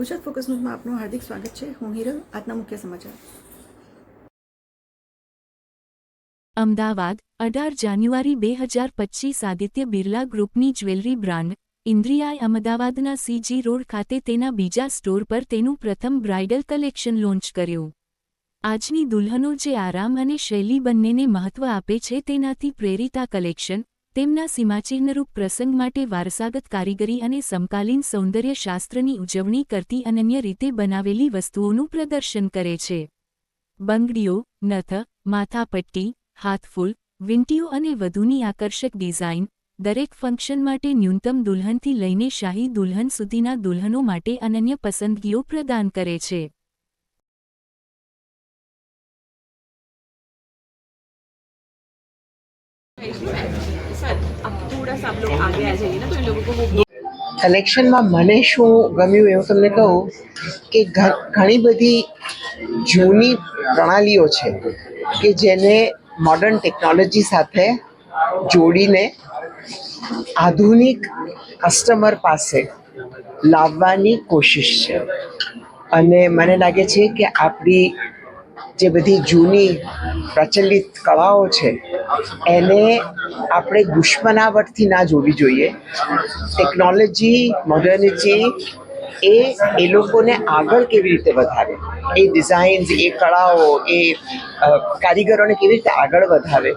Gujarat focus ન્યૂઝમાં આપનું હાર્દિક સ્વાગત છે. હું હિરલ, આજના મુખ્ય સમાચાર. અમદાવાદ, અઢાર જાન્યુઆરી બે હજાર પચ્ચીસ આદિત્ય બિરલા ગ્રુપની જ્વેલરી બ્રાન્ડ, ઇન્દ્રિયાએ અમદાવાદના સીજી રોડ ખાતે તેના બીજા સ્ટોર પર તેનું પ્રથમ બ્રાઇડલ કલેક્શન લોન્ચ કર્યું. આજની દુલ્હનો જે આરામ અને શૈલી બંનેને મહત્વ આપે છે તેનાથી પ્રેરિત કલેક્શન તેમના સીમાચિહ્નરૂપ પ્રસંગ માટે વારસાગત કારીગરી અને સમકાલીન સૌંદર્યશાસ્ત્રની ઉજવણી કરતી અનન્ય રીતે બનાવેલી વસ્તુઓનું પ્રદર્શન કરે છે બંગડીઓ, નથ, માથાપટ્ટી, હાથફૂલ, વિંટીઓ અને વધુની આકર્ષક ડિઝાઇન, દરેક ફંક્શન માટે ન્યૂનતમ દુલ્હનથી લઈને શાહી દુલ્હન સુધીના દુલ્હનો માટે અનન્ય પસંદગીઓ પ્રદાન કરે છે Thank you. કલેક્શનમાં મને શું ગમ્યું એવું તમને કહું કે ઘણી બધી જૂની પ્રણાલીઓ છે કે જેને મોડર્ન ટેકનોલોજી સાથે જોડીને આધુનિક કસ્ટમર પાસે લાવવાની કોશિશ છે. અને મને લાગે છે કે આપણી જે બધી જૂની પ્રચલિત કળાઓ છે એને આપણે દુશ્મનાવટથી ના જોવી જોઈએ ટેકનોલોજી મોડર્નિટી એ એ લોકોને આગળ કેવી રીતે વધારે એ ડિઝાઇન્સ એ કળાઓ એ અ, કારીગરોને કેવી રીતે આગળ વધારે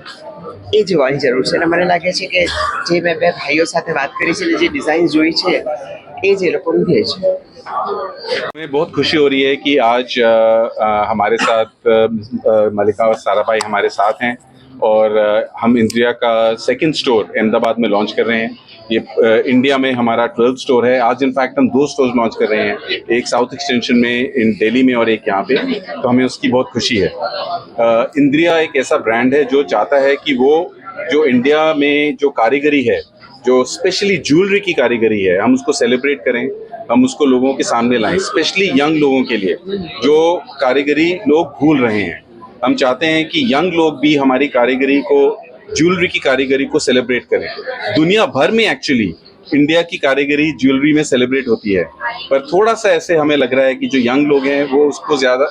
એ જોવાની જરૂર છે અને મને લાગે છે કે જે મેં બે ભાઈઓ સાથે વાત કરી છે અને જે ડિઝાઇન જોઈ છે એ જ એ લોકોનું ધ્યેય છે हमें बहुत खुशी हो रही है कि आज अ, अ, हमारे साथ अ, अ, मलिका और सारा भाई हमारे साथ हैं और हम इंद्रिया का सेकंड स्टोर अहमदाबाद में लॉन्च कर रहे हैं। ये इंडिया में हमारा ट्वेल्थ स्टोर है। आज इनफैक्ट हम दो स्टोर लॉन्च कर रहे हैं। एक साउथ एक्सटेंशन में इन दिल्ली में और एक यहाँ पे। तो हमें उसकी बहुत खुशी है। इंद्रिया एक ऐसा ब्रांड है जो चाहता है कि वो, जो इंडिया में जो कारीगरी है, जो स्पेशली ज्वेलरी की कारीगरी है, हम उसको सेलिब्रेट करें, हम उसको लोगों के सामने लाएँ स्पेशली यंग लोगों के लिए, जो कारीगरी लोग भूल रहे हैं। हम चाहते हैं कि यंग लोग भी हमारी कारीगरी को, ज्वेलरी की कारीगरी को सेलिब्रेट करें। दुनिया भर में एक्चुअली इंडिया की कारीगरी ज्वेलरी में सेलिब्रेट होती है। पर थोड़ा सा ऐसे हमें लग रहा है कि जो यंग लोग हैं, वो उसको ज़्यादा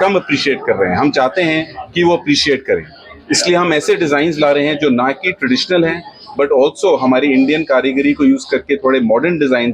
कम अप्रिशिएट कर रहे हैं। हम चाहते हैं कि वो अप्रिशिएट करें। इसलिए हम ऐसे डिज़ाइंस ला रहे हैं जो ना कि ट्रेडिशनल हैं बट ऑल्सो हमारी इंडियन कारीगरी को यूज़ करके थोड़े मॉडर्न डिज़ाइन